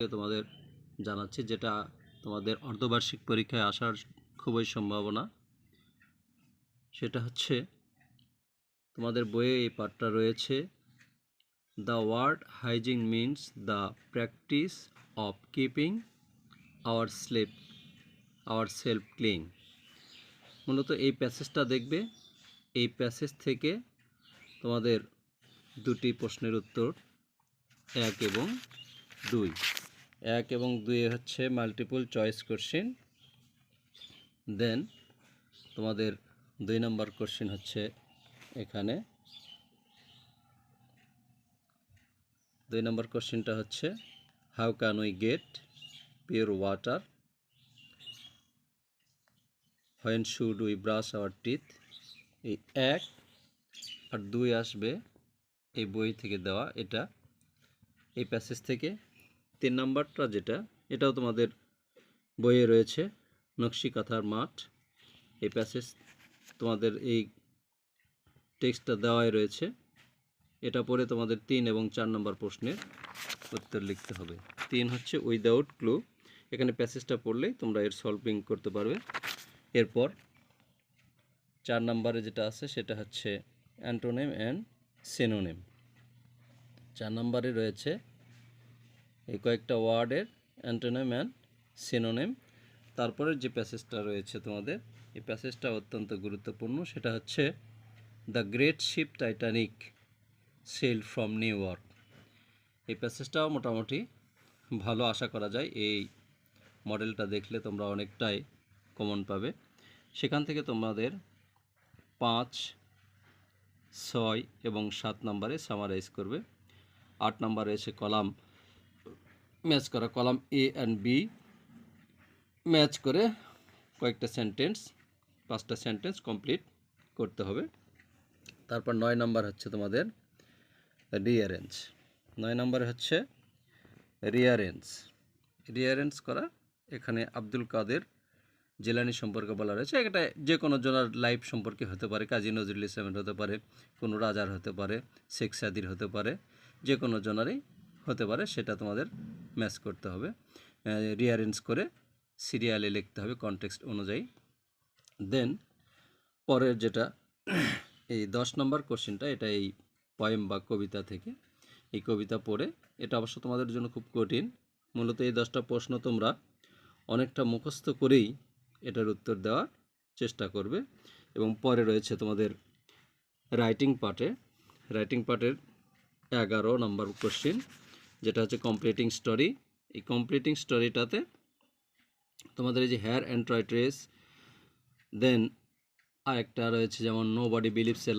তোমাদের জানাচ্ছি, যেটা তোমাদের অর্ধবার্ষিক পরীক্ষায় আসার খুবই সম্ভাবনা। সেটা হচ্ছে, তোমাদের বইয়ে এই পাঠটা রয়েছে the word hygiene means the practice of keeping our sleep our self clean মূলত এই প্যাসেজটা দেখবে। এই প্যাসেজ থেকে তোমাদের দুটি প্রশ্নের উত্তর, এক এবং দুই। এক এবং দুই হচ্ছে মাল্টিপল চয়েস কোশ্চেন দেন তোমাদের দুই নম্বর কোশ্চেন হচ্ছে এখানে। দুই নম্বর কোশ্চেনটা হচ্ছে how can we get pure water when should we brush our teeth এই এক আর দুই আসবে এই বই থেকে দেওয়া এটা, এই প্যাসেজ থেকে। তিন নাম্বারটা যেটা, এটাও তোমাদের বইয়ে রয়েছে, নকশি কাঁথার মাঠ। এই প্যাসেজ তোমাদের এই টেক্সটটা দেওয়াই রয়েছে। এটা পড়ে তোমাদের তিন এবং চার নম্বর প্রশ্নের উত্তর লিখতে হবে। তিন হচ্ছে উইদাউট ক্লু এখানে প্যাসেজটা পড়লেই তোমরা এর সলভিং করতে পারবে। এরপর চার নম্বরে যেটা আছে, সেটা হচ্ছে অ্যান্টোনেম অ্যান্ড সিনোনেম চার নম্বরে রয়েছে এই কয়েকটা ওয়ার্ডের অ্যান্টোনেম অ্যান্ড সিনোনেম। তারপরে যে প্যাসেজটা রয়েছে তোমাদের, এই প্যাসেজটা অত্যন্ত গুরুত্বপূর্ণ। সেটা হচ্ছে, the great ship Titanic sail from New York. এই প্যাসেজটাও মোটামুটি ভালো আশা করা যায়। এই মডেলটা দেখলে তোমরা অনেকটাই কমন পাবে। সেখান থেকে তোমাদের পাঁচ, ছয় এবং সাত নম্বরে সামারাইজ করবে। আট নম্বরে এসে কলাম। ম্যাচ করা column A and B match করে কয়েকটা সেন্টেন্স পাঁচটা সেন্টেন্স কমপ্লিট করতে হবে। তারপর নয় নাম্বার হচ্ছে তোমাদের রিয়ারেঞ্জ নয় নাম্বার হচ্ছে রিয়ারেঞ্জ রিয়ারেঞ্জ করা এখানে আব্দুল কাদের জেলানি সম্পর্কে বলা রয়েছে। এটা যে কোনো জনার লাইফ সম্পর্কে হতে পারে। কাজী নজরুল ইসলামের হতে পারে, কোনো রাজার হতে পারে, শেখ সাদির হতে পারে, যে কোনো জনারই হতে পারে, সেটা তোমাদের ম্যাচ করতে হবে রিয়ারেঞ্জ করে সিরিয়ালে লিখতে হবে কনটেক্সট অনুযায়ী। দেন পরের যেটা, এই দশ নম্বর কোশ্চেনটা এটা এই পয়েম বা কবিতা থেকে, এই কবিতা পড়ে, এটা অবশ্য তোমাদের জন্য খুব কঠিন। মূলত এই দশটা প্রশ্ন তোমরা অনেকটা মুখস্থ করেই এটার উত্তর দেওয়ার চেষ্টা করবে। এবং পরে রয়েছে তোমাদের রাইটিং পার্টে রাইটিং পার্টের এগারো নম্বর কোশ্চেন যেটা হচ্ছে কমপ্লিটিং স্টোরি এই কমপ্লিটিং স্টোরিটাতে তোমাদের এই যে হেয়ার অ্যান্ড ট্রেস দেন আরেকটা রয়েছে যেমন নো বডি বিলিভস এ